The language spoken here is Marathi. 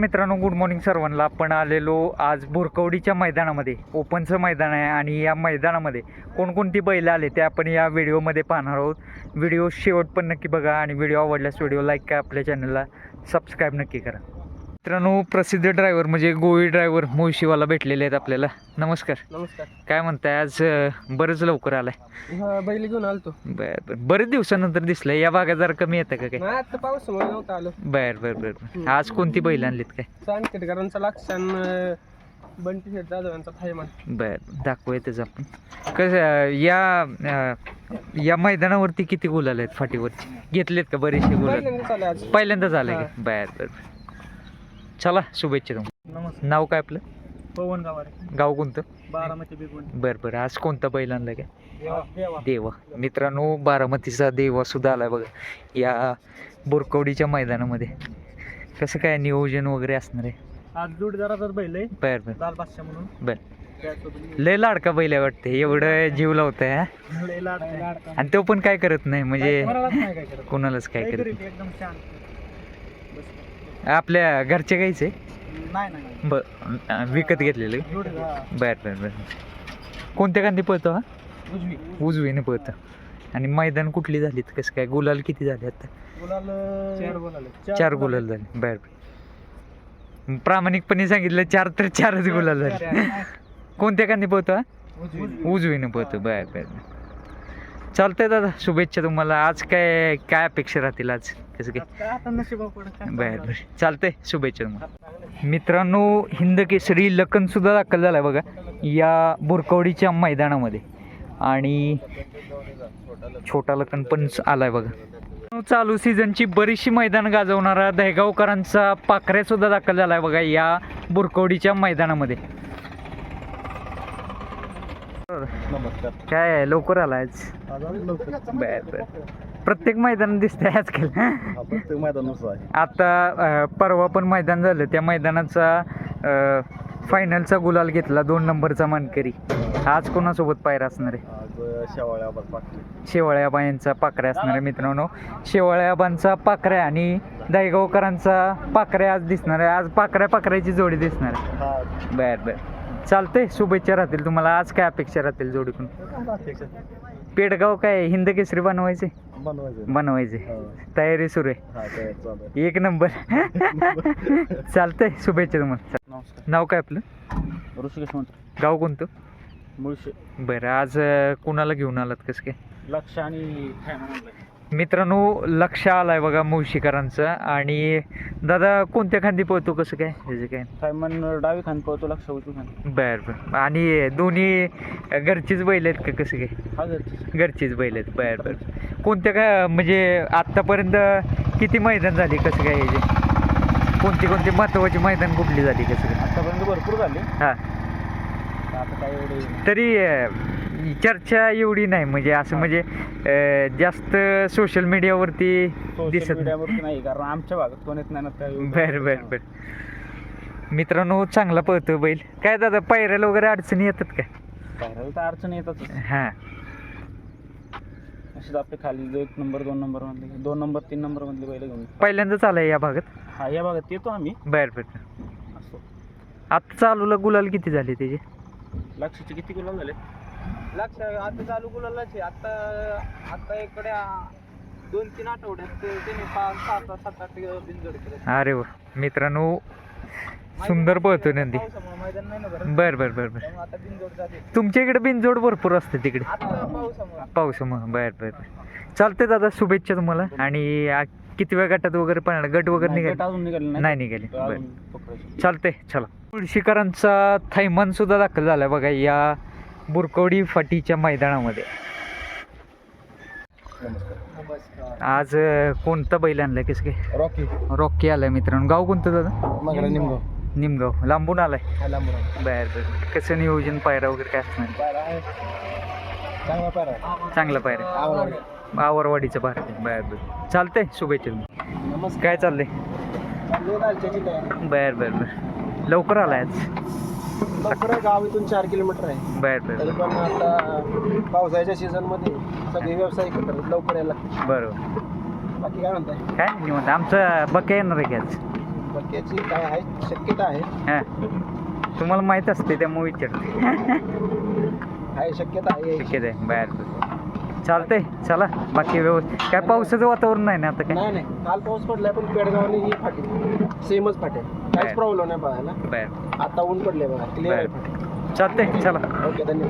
मित्रांनो गुड मॉर्निंग सर्वांना. आपण आलेलो आज भुरकवडीच्या मैदानामध्ये ओपनचं मैदान आहे आणि या मैदानामध्ये कोणकोणती बैल आले ते आपण या व्हिडिओमध्ये पाहणार आहोत. व्हिडिओ शेवट पण नक्की बघा आणि व्हिडिओ आवडल्यास व्हिडिओ लाईक करा आपल्या चॅनलला सबस्क्राईब नक्की करा. मित्रांनो प्रसिद्ध ड्रायव्हर म्हणजे गोळी ड्रायव्हर मुळशीवाला भेटलेले आहेत आपल्याला. नमस्कार. नमस्कार. काय म्हणताय आज अं, बरंच लवकर आलाय. हा बैल घेऊन आलतो. बरं बरं. बरेच दिवसानंतर दिसलंय. या भागात जरा कमी येतं का काय नाही आता पावसामुळे नव्हतं आलो. बर बर बर बर. आज कोणती बैल आणलीत काय? लक्षण बंटी जाधव यांचा फायमान बर दाखवूया त्याचं आपण. कसं या अं, या मैदानावरती किती गुलाल आहेत फाटीवरती? घेतलेत का बरेचसे गुलाल? पहिल्यांदा चालू आज. पहिल्यांदा झालंय हा. का बर बर बर. चला शुभेच्छा तुम्हाला. नमस्कार. नाव काय आपलं? पवन गावारे. गाव कोणतं? बारामती बिगवण बर बर. आज कोणता बैल आणलाय काय? देवा. देवा. मित्रांनो बारामतीचा देवा सुद्धा आलाय बघा. या बोरकवडीच्या मैदानामध्ये. कसं काय नियोजन वगैरे असणार आहे? आज जोडीदाराचा बैल आहे. बर बर. लाल बादशाह म्हणून. बर. त्यासोबत लय लाडका बैल आहे वाटते. एवढं जीव लावतंय हा? लय लाड आणि तो पण काय करत नाही म्हणजे कोणालाच काय करत. एकदम नाही. आपल्या घरच्या गाईचे नाही नाही बर विकत घेतलेले? जोडी बर बर बर. कोणत्या कांदी पळतो हा? उजवी. उजवीने पळतो. आणि मैदान कुठली झालीत? कसं काय? गुलाल किती झाले आता? गुलाल चार गुलाल चार गुलाल झाले. बर बर. प्रामाणिकपणे सांगितलं चार तर चारच गुलाल झाले. कोणत्या कांदी पळतो हा? उजवीने पळतो. बर बर बर. चालतंय दादा शुभेच्छा तुम्हाला. आज काय काय अपेक्षा राहतील आज? कसं काय? बर बर. चालतंय शुभेच्छा तुम्हाला. मित्रांनो हिंद केसरी लखन सुद्धा दाखल झालाय बघा या बोरकवडीच्या मैदानामध्ये. आणि छोटा लखन पण आलाय बघा. चालू सीझनची बरीचशी मैदान गाजवणारा दहेगावकरांचा पाखऱ्या सुद्धा दाखल झालाय बघा या बोरकवडीच्या मैदानामध्ये. नमस्कार. काय आहे, लवकर आलाय आज. बर बर. प्रत्येक मैदान दिसतंय आजकाल प्रत्येक मैदानाचं आहे. आता अ, परवा पण मैदान झालं. त्या मैदानाचा फायनलचा गुलाल घेतला दोन नंबरचा मानकरी. आज कोणासोबत पायरा असणार आहे? आज शेवाळ्या पाटील. शेवाळ्याबाईंचा पाकऱ्या असणार आहे मित्रांनो. शेवाळ्याबांचा पाकऱ्या आणि दहीगावकरांचा पाकऱ्या आज दिसणार आहे. आज पाकऱ्या पाकऱ्याची जोडी दिसणार आहे. हा. बर बर. चालतंय शुभेच्छा राहतील तुम्हाला. आज काय अपेक्षा राहतील जोडीकडून? पेडगाव काय हिंद केसरी बनवायचे? बनवायचं. बनवायचे. हो. तयारी सुरू आहे. एक नंबर. चालतंय शुभेच्छा तुम्हाला. नाव काय आपलं? ऋषिकेश म्हणतो गाव कोणतं? मुळशे. बरं आज कुणाला घेऊन आलात कसं काय? लक्ष आणि मित्रांनो लक्ष आलाय बघा मुळशीकरांचं. आणि दादा कोणत्या खांदी पळतो कसं काय? त्याचं काय? फायमन डावी खान पळतो लक्ष उजवी खान बर बर. आणि दोन्ही घरचीच बैल आहेत का कसं काय? हा घरची घरचीच बैल आहेत. बर बर. कोणत्या काय म्हणजे आत्तापर्यंत किती मैदान झाली कसं काय याचे कोणती कोणती महत्त्वाची मैदान कुठली झाली कसं काय? आतापर्यंत भरपूर झाले. हां. आता काय एवढे तरी अं, चर्चा एवढी नाही म्हणजे असं म्हणजे अं, जास्त सोशल मीडियावरती सोशल दिसत नाही. मीडियावरती नाही कारण आमच्या भागात कोण येत नाही ना त्या बर बर बर. मित्रांनो चांगला पळतो बैल. काय दादा पायऱ्याला वगैरे अडचणी येतात काय बाहेर तर अडचण येतातच. हां. अशीच आपले खाली एक नंबर दोन नंबर मधले दोन नंबर तीन नंबर मधले बैल घेऊन. पहिल्यांदाच आलाय या भागात? हा या भागात येतो आम्ही. बर बर. असतो आता चालूला गुलाल किती झाले त्याचे? लक्षाचे किती गुलाल झाले? लक्ष आता चालू गुलालाच आता आता इकडे दोन तीन आठवड्यात त्याने पाच सात सात आठ बिनजोड केले. अरे वा. मित्रांनो सुंदर पळतो नंदी. पावसामुळे मैदान नाही ना बरं बर बर बर बर. त्यामुळे आता बिनजोड झाले. तुमच्या इकडे बिनजोड भरपूर असते तिकडे. आता पावसामुळे. पावसामुळे. बर बर बर. चालतंय दादा शुभेच्छा तुम्हाला. आणि आ, किती वेळ गटात वगैरे पण गट वगैरे निघाले? अजून निघाले नाही. निघाले. बर. चालतंय चला. तुळशीकरांचा थैमान सुद्धा दाखल झालाय बघा. या बुरकवडी फाटीच्या मैदानामध्ये. आज कोणता बैल आणलाय कसं काय रॉकी. रॉकी आलाय मित्रांनो. गाव कोणतं दादा? निमगाव. निमगाव. लांबून आलाय? बर बर. कसं नियोजन पायरा वगैरे काय असणार? चांगला पायरा चांगला आवरवाडीचं पार बर बर. चालतंय. शुभेच्छा नमस्कार. काय चाललंय? बर बर बर. लवकर आलाय आज? लवकर गाव इथून चार किलोमीटर आहे. बर बर तरी पण आता पावसाळ्याच्या सीझनमध्ये सगळे व्यावसायिक करतात लवकर यायला. बरोबर. बाकी काय म्हणताय? काय नाही निवांत आमचं बके येणार आहे की आज मक्याची काय आहे? शक्यता आहे. हां. तुम्हाला माहीत असते त्यामुळे विचार आहे शक्यता आहे शक्यत आहे बाहेर चालतंय चला बाकी व्यवस्थित. काय पावसाचं वातावरण नाही ना आता काय? नाही नाही. काल पाऊस पडलाय पण पेडगावने ही फाटी. सेमच फाटे. काहीच प्रॉब्लेम नाही बघायला. बाहेर आता ऊन पडले बघा. क्लिअर आहे. फाटी. चालतंय चला. ओके धन्यवाद.